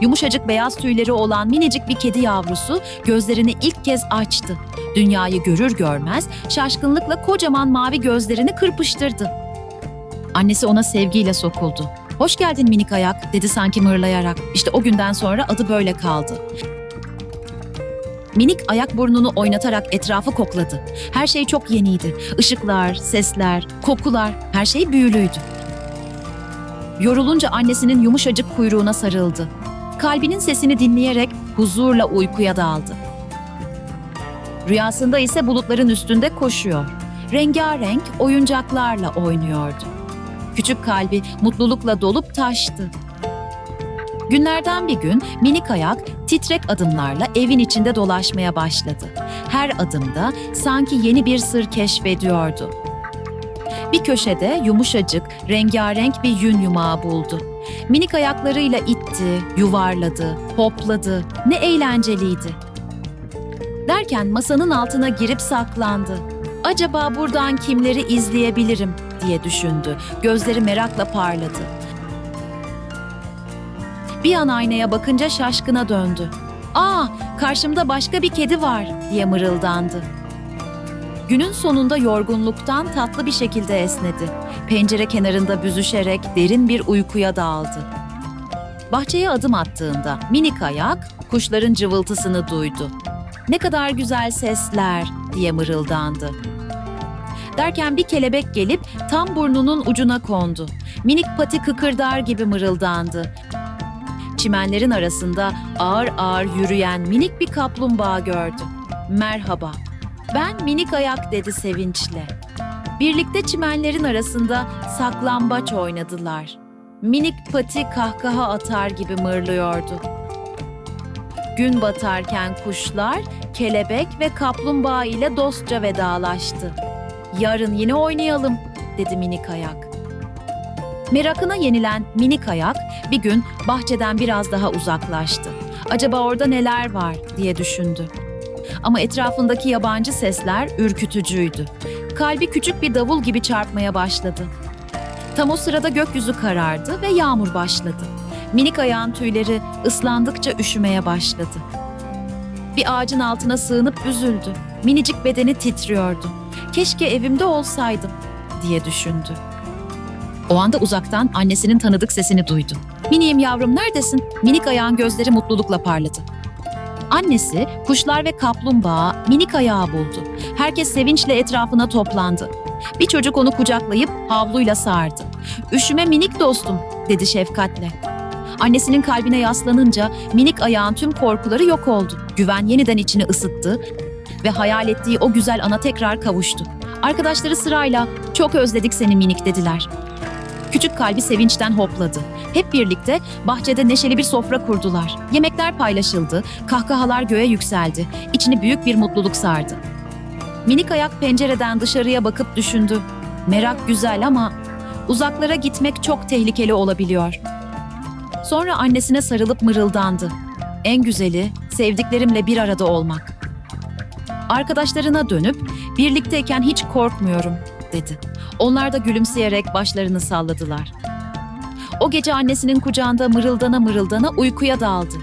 Yumuşacık beyaz tüyleri olan minicik bir kedi yavrusu gözlerini ilk kez açtı. Dünyayı görür görmez şaşkınlıkla kocaman mavi gözlerini kırpıştırdı. Annesi ona sevgiyle sokuldu. Hoş geldin minik ayak dedi sanki mırlayarak. İşte o günden sonra adı böyle kaldı. Minik ayak burnunu oynatarak etrafı kokladı. Her şey çok yeniydi. Işıklar, sesler, kokular, her şey büyülüydü. Yorulunca annesinin yumuşacık kuyruğuna sarıldı. Kalbinin sesini dinleyerek huzurla uykuya daldı. Rüyasında ise bulutların üstünde koşuyor. Rengarenk oyuncaklarla oynuyordu. Küçük kalbi mutlulukla dolup taştı. Günlerden bir gün minik ayak titrek adımlarla evin içinde dolaşmaya başladı. Her adımda sanki yeni bir sır keşfediyordu. Bir köşede yumuşacık, rengarenk bir yün yumağı buldu. Minik ayaklarıyla itti, yuvarladı, hopladı. Ne eğlenceliydi. Derken masanın altına girip saklandı. Acaba buradan kimleri izleyebilirim diye düşündü. Gözleri merakla parladı. Bir an aynaya bakınca şaşkına döndü. "Aa, karşımda başka bir kedi var." diye mırıldandı. Günün sonunda yorgunluktan tatlı bir şekilde esnedi. Pencere kenarında büzüşerek derin bir uykuya daldı. Bahçeye adım attığında minik ayak kuşların cıvıltısını duydu. Ne kadar güzel sesler diye mırıldandı. Derken bir kelebek gelip tam burnunun ucuna kondu. Minik pati kıkırdar gibi mırıldandı. Çimenlerin arasında ağır ağır yürüyen minik bir kaplumbağa gördü. Merhaba. Ben minik ayak dedi sevinçle. Birlikte çimenlerin arasında saklambaç oynadılar. Minik pati kahkaha atar gibi mırlıyordu. Gün batarken kuşlar, kelebek ve kaplumbağa ile dostça vedalaştı. Yarın yine oynayalım, dedi minik ayak. Merakına yenilen minik ayak bir gün bahçeden biraz daha uzaklaştı. Acaba orada neler var diye düşündü. Ama etrafındaki yabancı sesler ürkütücüydü. Kalbi küçük bir davul gibi çarpmaya başladı. Tam o sırada gökyüzü karardı ve yağmur başladı. Minik ayağın tüyleri ıslandıkça üşümeye başladı. Bir ağacın altına sığınıp üzüldü. Minicik bedeni titriyordu. Keşke evimde olsaydım diye düşündü. O anda uzaktan annesinin tanıdık sesini duydu. Miniğim yavrum neredesin? Minik ayağın gözleri mutlulukla parladı. Annesi kuşlar ve kaplumbağa minik ayağı buldu. Herkes sevinçle etrafına toplandı. Bir çocuk onu kucaklayıp havluyla sardı. Üşüme minik dostum dedi şefkatle. Annesinin kalbine yaslanınca minik ayağın tüm korkuları yok oldu. Güven yeniden içini ısıttı ve hayal ettiği o güzel ana tekrar kavuştu. Arkadaşları sırayla çok özledik seni minik dediler. Küçük kalbi sevinçten hopladı. Hep birlikte bahçede neşeli bir sofra kurdular. Yemekler paylaşıldı, kahkahalar göğe yükseldi. İçini büyük bir mutluluk sardı. Minik ayak pencereden dışarıya bakıp düşündü. Merak güzel ama uzaklara gitmek çok tehlikeli olabiliyor. Sonra annesine sarılıp mırıldandı. En güzeli sevdiklerimle bir arada olmak. Arkadaşlarına dönüp birlikteyken hiç korkmuyorum dedi. Onlar da gülümseyerek başlarını salladılar. O gece annesinin kucağında mırıldana mırıldana uykuya daldı.